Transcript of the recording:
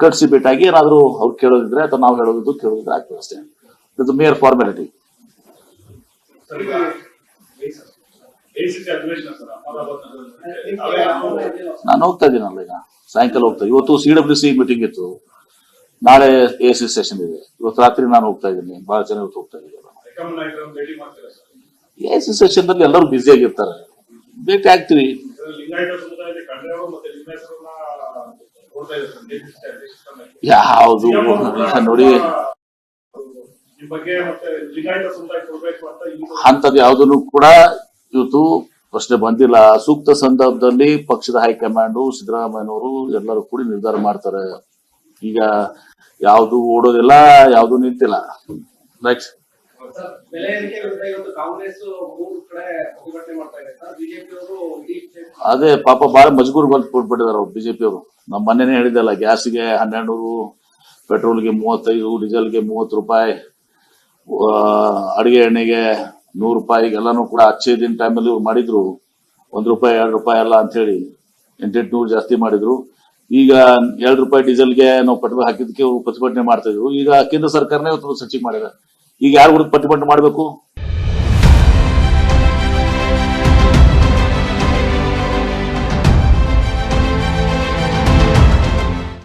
ಕಟ್ಸಿ ಭೇಟಿಯಾಗಿ ಏನಾದರೂ ಅವ್ರು ಕೇಳೋದಿದ್ರೆ ಅಥವಾ ನಾವು ಹೇಳೋದಿದ್ದು ಕೇಳೋದಿದ್ರೆ ಆಗ್ತದೆ ಅಷ್ಟೇ. ಇದು ಮೇಯರ್ ನಗರದಲ್ಲಿ. ನಾನು ಹೋಗ್ತಾ ಇದ್ದೀನಲ್ಲ ಈಗ. ಸಾಯಂಕಾಲ ಹೋಗ್ತಾ ಇವತ್ತು ಸಿ ಡಬ್ಲ್ಯೂ ಸಿ ಮೀಟಿಂಗ್ ಇತ್ತು. ನಾಳೆ ಎ ಸಿ ಸೆಷನ್ ಇದೆ. ಇವತ್ತು ರಾತ್ರಿ ನಾನು ಹೋಗ್ತಾ ಇದ್ದೀನಿ. ಬಹಳ ಜನ ಇವತ್ತು ಹೋಗ್ತಾ ಇದ್ದೀನಿ ಎ ಸಿ ಸೆಷನ್ನಲ್ಲಿ ಎಲ್ಲರೂ ಬ್ಯುಸಿ ಆಗಿರ್ತಾರೆ. ಭೇಟಿ ಆಗ್ತೀವಿ ಯಾವುದು ನೋಡಿ. ಅಂತದ್ ಯಾವುದನ್ನು ಕೂಡ ಇವತ್ತು ಪ್ರಶ್ನೆ ಬಂದಿಲ್ಲ. ಸೂಕ್ತ ಸಂದರ್ಭದಲ್ಲಿ ಪಕ್ಷದ ಹೈಕಮಾಂಡು ಸಿದ್ದರಾಮಯ್ಯನವರು ಎಲ್ಲರೂ ಕೂಡಿ ನಿರ್ಧಾರ ಮಾಡ್ತಾರೆ. ಈಗ ಯಾವುದು ಓಡೋದಿಲ್ಲ ಯಾವುದು ನಿಂತಿಲ್ಲ. ನೆಕ್ಸ್ಟ್ ಸರ್, ಬೆಲೆ ಏರಿಕೆ ವಿರುದ್ಧ ಇವತ್ತು ಕಾಂಗ್ರೆಸ್ ಮೂರು ಕಡೆ ಅದೇ ಪಾಪ ಬಹಳ ಬಂದು ಕೊಟ್ಬಿಟ್ಟಿದಾರೆ ಅವ್ರು ಬಿಜೆಪಿ ಅವರು. ನಮ್ಮ ಮನೆನೇ ಹೇಳಿದಲ್ಲ ಗ್ಯಾಸ್ಗೆ ಹನ್ನೆರಡು ನೂರು ಪೆಟ್ರೋಲ್ಗೆ ಮೂವತ್ತೈದು, ಡೀಸೆಲ್ಗೆ ಮೂವತ್ತು ರೂಪಾಯಿ ಅಡುಗೆ ಎಣ್ಣೆಗೆ ನೂರು ರೂಪಾಯಿ ಕೂಡ ಅಚ್ಚೆ ದಿನ ಟೈಮಲ್ಲಿ ಮಾಡಿದ್ರು. ಒಂದ್ ರೂಪಾಯಿ, ಎರಡು ರೂಪಾಯಿ ಅಲ್ಲ ಅಂತ ಹೇಳಿ ಎಂಟೆಂಟು ನೂರು ಜಾಸ್ತಿ ಮಾಡಿದ್ರು. ಈಗ ಎರಡು ರೂಪಾಯಿ ಡೀಸೆಲ್ಗೆ ನಾವು ಪೆಟ್ರೋಲ್ ಹಾಕಿದ್ದಕ್ಕೆ ಇವ್ರು ಪ್ರತಿಭಟನೆ ಮಾಡ್ತಾ ಇದ್ರು. ಈಗ ಕೇಂದ್ರ ಸರ್ಕಾರನೇ ಸಚಿವ ಮಾಡಿದ್ದಾರೆ ಈಗ ಯಾರು ಪ್ರತಿಭಟನೆ ಮಾಡಬೇಕು?